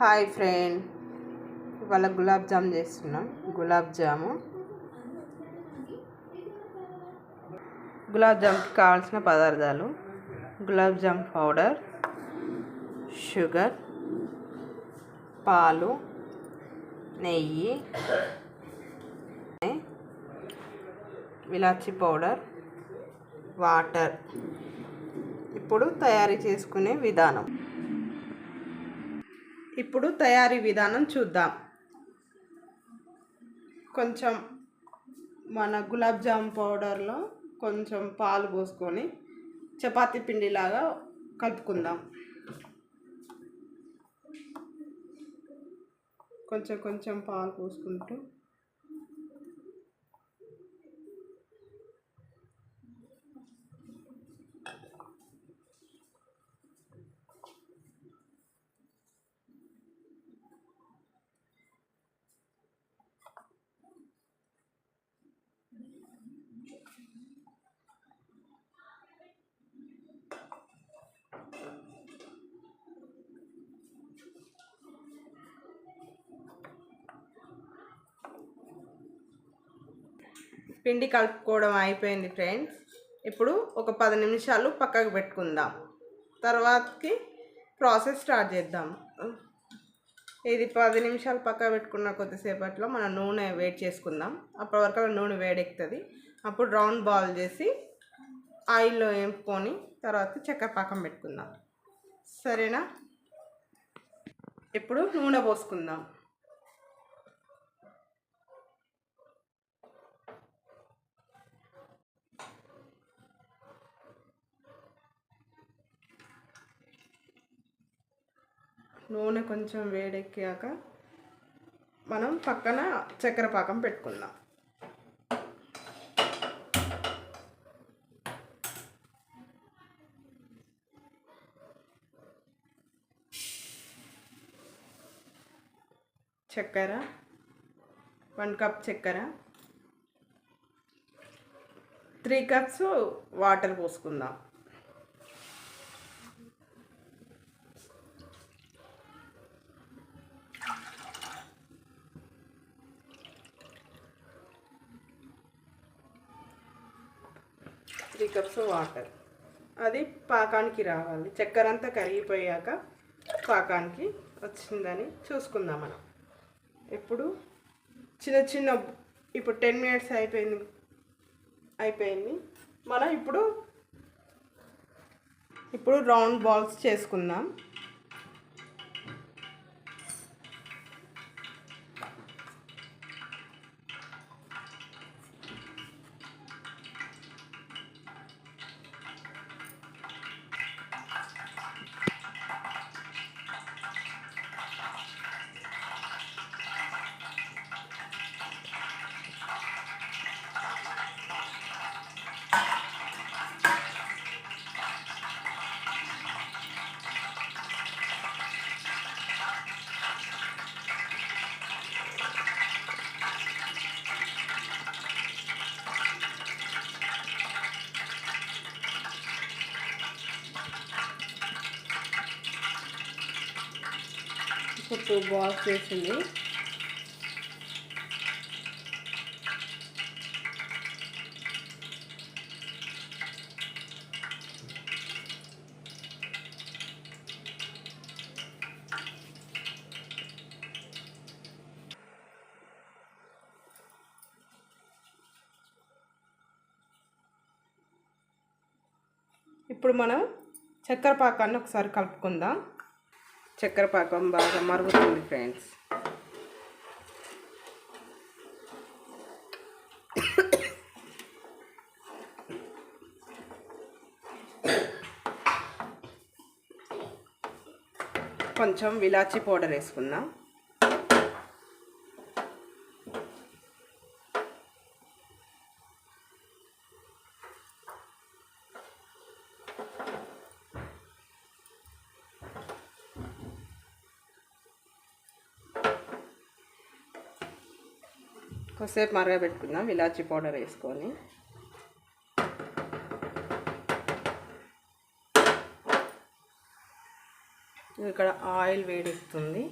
Hi friend. ఇవాళ గులాబ్ జామ్ చేస్తున్నాం. గులాబ్ జాము. గులాబ్ జామ్కి కావాల్సిన పదార్థాలు. గులాబ్ జామ్ పౌడర్ షుగర్ పాలు నెయ్యి ఇలాచి పౌడర్ వాటర్. ఇప్పుడు తయారీ చేసుకునే విధానం. ఇప్పుడు తయారీ విధానం చూద్దాం. కొంచెం మన గులాబ్ జామ్ పౌడర్లో కొంచెం పాలు పోసుకొని చపాతీ పిండిలాగా కలుపుకుందాం. కొంచెం కొంచెం పాలు పోసుకుంటూ పిండి కలుపుకోవడం అయిపోయింది ఫ్రెండ్స్. ఇప్పుడు ఒక పది నిమిషాలు పక్కకు పెట్టుకుందాం. తర్వాతకి ప్రాసెస్ స్టార్ట్ చేద్దాం. ఇది పది నిమిషాలు పక్కకు పెట్టుకున్న కొద్దిసేపట్లో మనం నూనె వేడి చేసుకుందాం. అప్పటి వరకు అలా నూనె వేడెక్కుతుంది. అప్పుడు రౌండ్ బాల్ చేసి ఆయిల్లో వేపుకొని తర్వాత చక్కెర పాకం పెట్టుకుందాం. సరేనా? ఇప్పుడు నూనె పోసుకుందాం. నూనె కొంచెం వేడెక్కాక మనం పక్కన చక్కెర పాకం పెట్టుకుందాం. చక్కెర వన్ కప్ చక్కెర త్రీ కప్స్ వాటర్ పోసుకుందాం త్రీ కప్స్ వాటర్ అది పాకానికి రావాలి. చక్కెర అంతా కరిగిపోయాక పాకానికి వచ్చిందని చూసుకుందాం మనం. ఇప్పుడు చిన్న చిన్న ఇప్పుడు టెన్ మినిట్స్ అయిపోయింది అయిపోయింది. మనం ఇప్పుడు ఇప్పుడు రౌండ్ బాల్స్ చేసుకుందాం. టూ బాల్స్ చేసింది. ఇప్పుడు మనం చక్కెర పాకాన్ని ఒకసారి కలుపుకుందాం. చక్కెర పాకం బాగా మరుగుతుంది ఫ్రెండ్స్ కొంచెం విలాచి పౌడర్ వేసుకుందాం కొద్దిసేపు మరగబెట్టుకుందాం ఇలాచీ పౌడర్ వేసుకొని. ఇక్కడ ఆయిల్ వేడిస్తుంది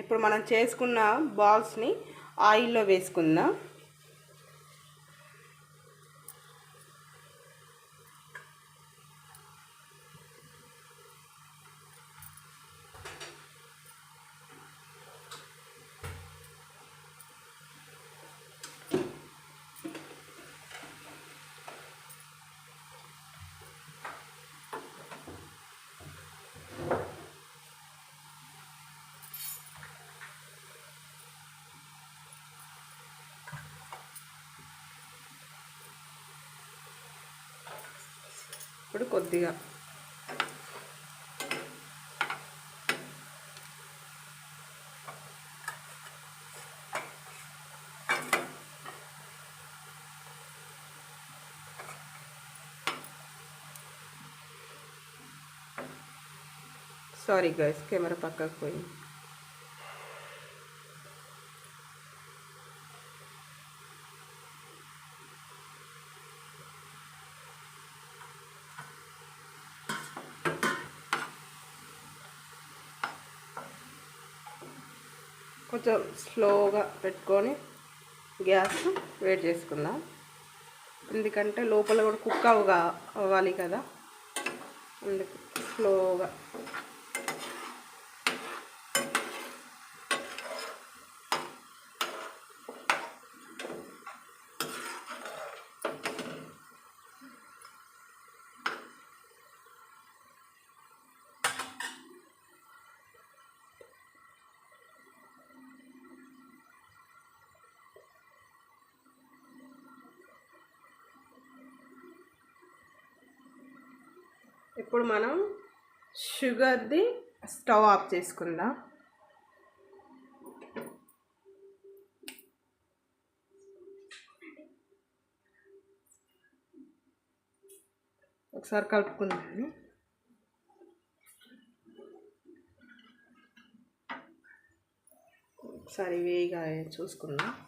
ఇప్పుడు మనం చేసుకున్న బాల్స్ని ఆయిల్లో వేసుకుందాం. ఇప్పుడు కొద్దిగా. సారీ గైస్ కెమెరా పక్కకు పోయింది. కొంచెం స్లోగా పెట్టుకొని గ్యాస్ వేడి చేసుకుందాం. ఎందుకంటే లోపల కూడా కుక్ అవగా అవ్వాలి కదా. అందుకు స్లోగా ఇప్పుడు మనం షుగర్ది స్టవ్ ఆఫ్ చేసుకుందాం. ఒకసారి కలుపుకుందాము. ఒకసారి వేయిగా చూసుకుందాం.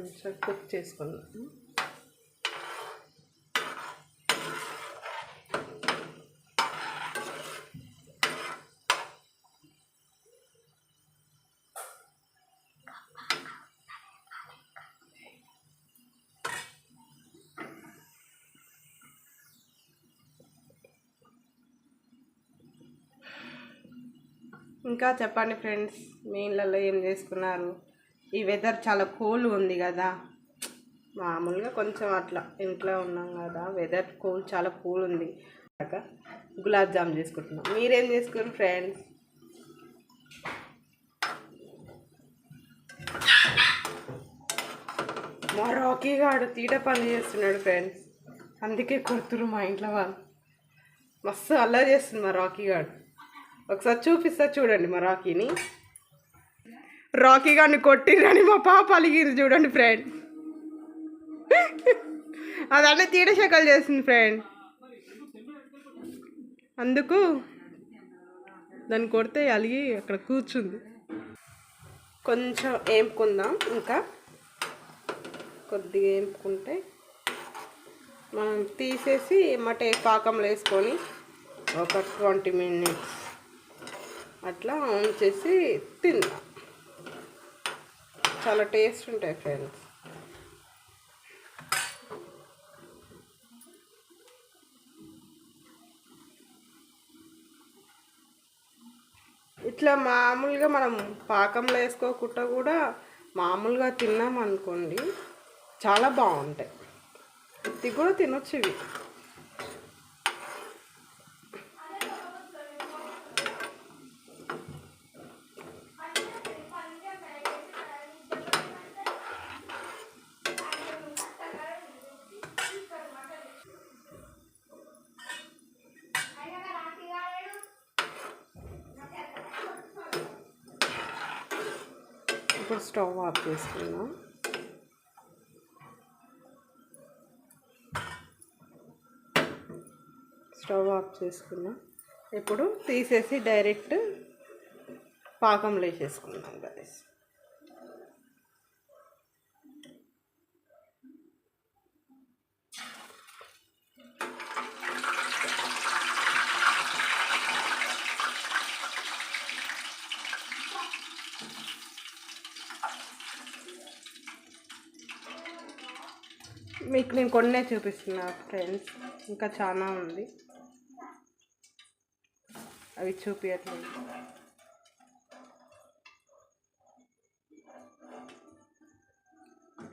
కొంచెం కుక్ చేసుకున్నాను. ఇంకా చెప్పండి ఫ్రెండ్స్ మీ ఇళ్ళల్లో ఏం చేసుకున్నారు? ఈ వెదర్ చాలా కూల్ ఉంది కదా. మామూలుగా కొంచెం అట్లా ఇంట్లో ఉన్నాం కదా వెదర్ కూల్ చాలా కూల్ ఉంది. గులాబ్ జామ్ చేసుకుంటున్నాం. మీరేం చేసుకున్నారు ఫ్రెండ్స్ మా రాకీ గాడు తీట పని చేస్తున్నాడు ఫ్రెండ్స్ అందుకే కొడుతురు మా ఇంట్లో వాళ్ళు. మస్తు అల్లరి చేస్తుంది మా రాకీ గాడు. ఒకసారి చూపిస్తా చూడండి మా రాకీని రాకీ గారిని కొట్టిరని మా పాప అలిగిరు చూడండి ఫ్రెండ్. అదన్నీ తీడశకలు చేసింది ఫ్రెండ్. అందుకు దాన్ని కొడితే అలిగి అక్కడ కూర్చుంది. కొంచెం వేపుకుందాం ఇంకా. కొద్దిగా వేపుకుంటే మనం తీసేసి మటే పాకంలో వేసుకొని ఒక ట్వంటీ మినిట్స్ అట్లా ఉంచేసి తిందాం. చాలా టేస్ట్ ఉంటాయి ఫ్రెండ్స్. ఇట్లా మామూలుగా మనం పాకంలో వేసుకోకుండా కూడా మామూలుగా తిన్నాం అనుకోండి చాలా బాగుంటాయి. ఇది కూడా తినొచ్చు ఇవి. ఇప్పుడు స్టవ్ ఆఫ్ చేసుకుందాం స్టవ్ ఆఫ్ చేసుకున్నాం. ఇప్పుడు తీసేసి డైరెక్ట్ పాకంలో వేసేసుకుందాం గైస్ మీకు నేను కొన్నే చూపిస్తున్నా ఫ్రెండ్స్ ఇంకా చాలా ఉంది. అవి చూపించట్లేదు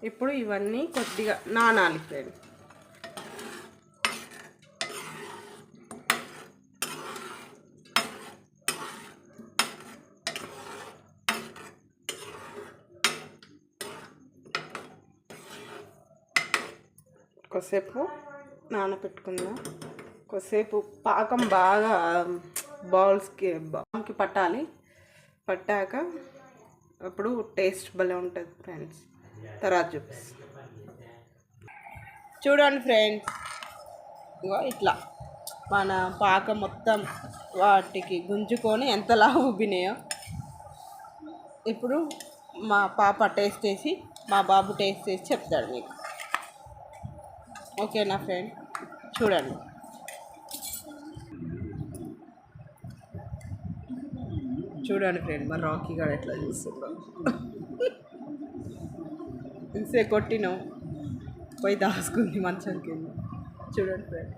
ఇప్పుడు ఇవన్నీ కొద్దిగా నానాలి ఫ్రెండ్స్ కొద్దిసేపు నానబెట్టుకుందాం కొద్దిసేపు పాకం బాగా బౌల్స్కి బౌల్కి పట్టాలి. పట్టాక అప్పుడు టేస్ట్ భలే ఉంటుంది ఫ్రెండ్స్. తర్వాత చూపిస్తాను చూడండి ఫ్రెండ్స్. ఇట్లా మన పాకం మొత్తం వాటికి గుంజుకొని ఎంతలా ఉబ్బినాయో. ఇప్పుడు మా పాప టేస్ట్ చేసి మా బాబు టేస్ట్ చేసి చెప్తాడు మీకు. ఓకేనా ఫ్రెండ్ చూడండి చూడండి ఫ్రెండ్ మరి రాకీ గారు ఎట్లా చూస్తున్నాం ఇంసే కొట్టినాం పోయి దాచుకుంది మంచం కింద చూడండి ఫ్రెండ్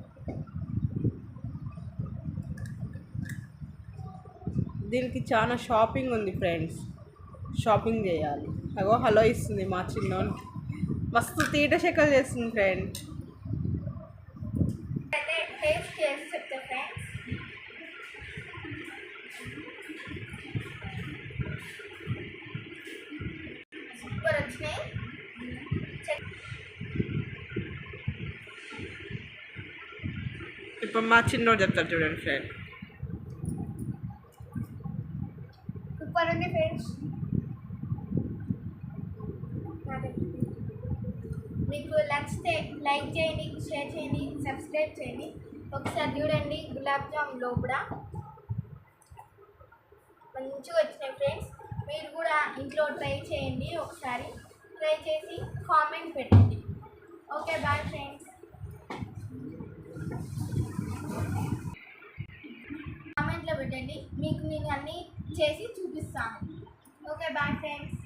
దీనికి చాలా షాపింగ్ ఉంది ఫ్రెండ్స్ షాపింగ్ చేయాలి. అగో హలో ఇస్తుంది మా చిన్నోనికి. మస్తు తీట శకలు చేస్తుంది ఫ్రెండ్ ఇప్పుడు మా చిన్నోడు చెప్తాడు చూడండి ఫ్రెండ్ సూపర్ ఉంది ఫ్రెండ్స్ మీకు నచ్చితే లైక్ చేయండి షేర్ చేయండి సబ్స్క్రైబ్ చేయండి. ఒకసారి చూడండి గులాబ్ జామ్ లోపల. మంచిగా వచ్చినాయి ఫ్రెండ్స్ మీరు కూడా ఇంట్లో ట్రై చేయండి ఒకసారి. ట్రై చేసి కామెంట్ పెట్టండి. ఓకే బాయ్ ఫ్రెండ్స్ కామెంట్లో పెట్టండి. మీకు నేను అన్నీ చేసి చూపిస్తాను. Okay bye friends